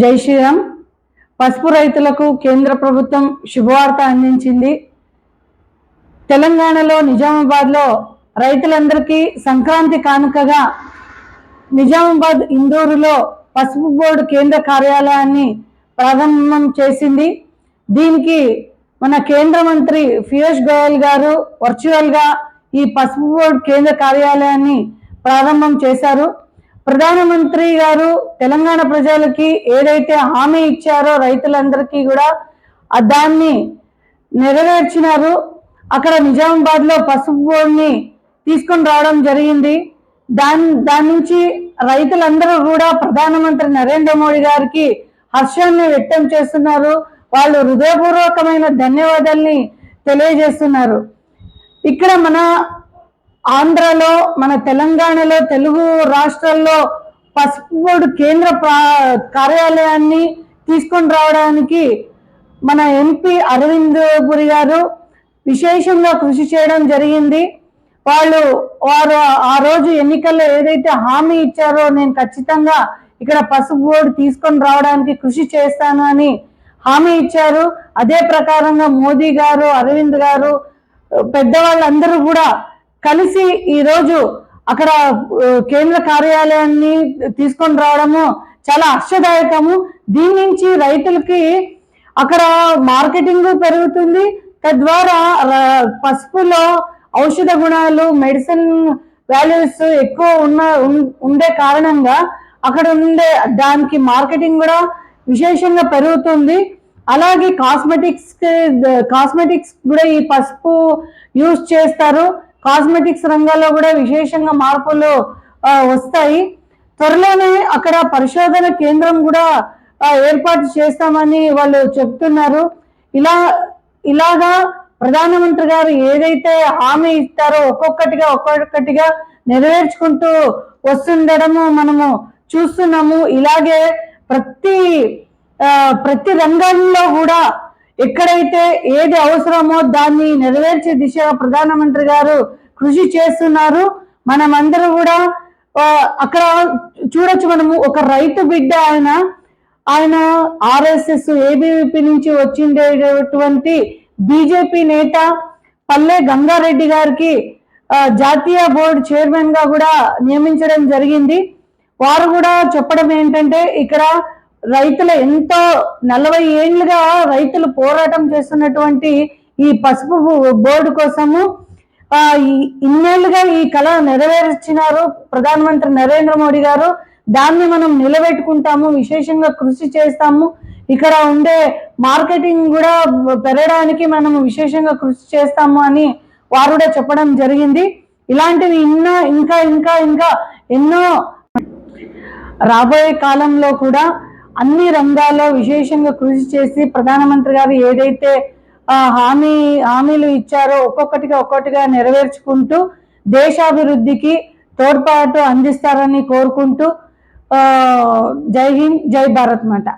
జై శ్రీరామ్. పసుపు రైతులకు కేంద్ర ప్రభుత్వం శుభవార్త అందించింది. తెలంగాణలో నిజామాబాద్లో రైతులందరికీ సంక్రాంతి కానుకగా నిజామాబాద్ ఇందూరులో పసుపు బోర్డు కేంద్ర కార్యాలయాన్ని ప్రారంభం చేసింది. దీనికి మన కేంద్ర మంత్రి పీయూష్ గోయల్ గారు వర్చువల్గా ఈ పసుపు బోర్డు కేంద్ర కార్యాలయాన్ని ప్రారంభం చేశారు. ప్రధానమంత్రి గారు తెలంగాణ ప్రజలకి ఏదైతే హామీ ఇచ్చారో రైతులందరికీ కూడా దాన్ని నెరవేర్చినారు. అక్కడ నిజామాబాద్లో పసుపు బోర్డుని తీసుకొని రావడం జరిగింది. దాని దాని నుంచి రైతులందరూ కూడా ప్రధానమంత్రి నరేంద్ర మోడీ గారికి హర్షాన్ని వ్యక్తం చేస్తున్నారు. వాళ్ళు హృదయపూర్వకమైన ధన్యవాదాల్ని తెలియజేస్తున్నారు. ఇక్కడ మన ఆంధ్రలో మన తెలంగాణలో తెలుగు రాష్ట్రాల్లో పసుపు బోర్డు కేంద్ర కార్యాలయాన్ని తీసుకొని రావడానికి మన ఎంపీ అరవింద్ పురి గారు విశేషంగా కృషి చేయడం జరిగింది. వాళ్ళు వారు ఆ రోజు ఎన్నికల్లో ఏదైతే హామీ ఇచ్చారో నేను ఖచ్చితంగా ఇక్కడ పసుపు బోర్డు తీసుకొని రావడానికి కృషి చేస్తాను అని హామీ ఇచ్చారు. అదే ప్రకారంగా మోదీ గారు అరవింద్ గారు పెద్దవాళ్ళందరూ కూడా కలిసి ఈరోజు అక్కడ కేంద్ర కార్యాలయాన్ని తీసుకొని రావడము చాలా హర్షదాయకము దీని నుంచి రైతులకి అక్కడ మార్కెటింగ్ పెరుగుతుంది. తద్వారా పసుపులో ఔషధ గుణాలు మెడిసిన్ వాల్యూస్ ఎక్కువ ఉన్న ఉండే కారణంగా అక్కడ ఉండే దానికి మార్కెటింగ్ కూడా విశేషంగా పెరుగుతుంది. అలాగే కాస్మెటిక్స్ కాస్మెటిక్స్ కూడా ఈ పసుపు యూజ్ చేస్తారు. కాస్మెటిక్స్ రంగాల్లో కూడా విశేషంగా మార్పులు వస్తాయి. త్వరలోనే అక్కడ పరిశోధన కేంద్రం కూడా ఏర్పాటు చేస్తామని వాళ్ళు చెప్తున్నారు. ఇలా ఇలాగా ప్రధానమంత్రి గారు ఏదైతే హామీ ఇస్తారో ఒక్కొక్కటిగా ఒక్కొక్కటిగా నెరవేర్చుకుంటూ వస్తుండడము మనము చూస్తున్నాము. ఇలాగే ప్రతి ప్రతి రంగంలో కూడా ఎక్కడైతే ఏది అవసరమో దాన్ని నెరవేర్చే దిశగా ప్రధానమంత్రి గారు కృషి చేస్తున్నారు. మనమందరూ కూడా అక్కడ చూడొచ్చు మనము ఒక రైతు బిడ్డ ఆయన ఆయన ఆర్ఎస్ఎస్ ఏబీవీపీ నుంచి వచ్చిండేటువంటి బీజేపీ నేత పల్లె గంగారెడ్డి గారికి జాతీయ బోర్డు చైర్మన్గా కూడా నియమించడం జరిగింది. వారు కూడా చెప్పడం ఏంటంటే ఇక్కడ రైతుల ఎంతో నలభై ఏళ్ళుగా రైతులు పోరాటం చేస్తున్నటువంటి ఈ పసుపు బోర్డు కోసము ఇన్నేళ్ళుగా ఈ కళ నెరవేర్చినారు ప్రధానమంత్రి నరేంద్ర మోడీ గారు. దాన్ని మనం నిలబెట్టుకుంటాము విశేషంగా కృషి చేస్తాము. ఇక్కడ ఉండే మార్కెటింగ్ కూడా పెరగడానికి మనం విశేషంగా కృషి చేస్తాము అని వారు కూడా చెప్పడం జరిగింది. ఇలాంటివి ఇన్నో ఇంకా ఇంకా ఇంకా ఎన్నో రాబోయే కాలంలో కూడా అన్ని రంగాల్లో విశేషంగా కృషి చేసి ప్రధానమంత్రి గారు ఏదైతే హామీ హామీలు ఇచ్చారో ఒక్కొక్కటిగా ఒక్కొక్కటిగా నెరవేర్చుకుంటూ దేశాభివృద్ధికి తోడ్పాటు అందిస్తారని కోరుకుంటూ జై హింద్ జై భారత్ మాట.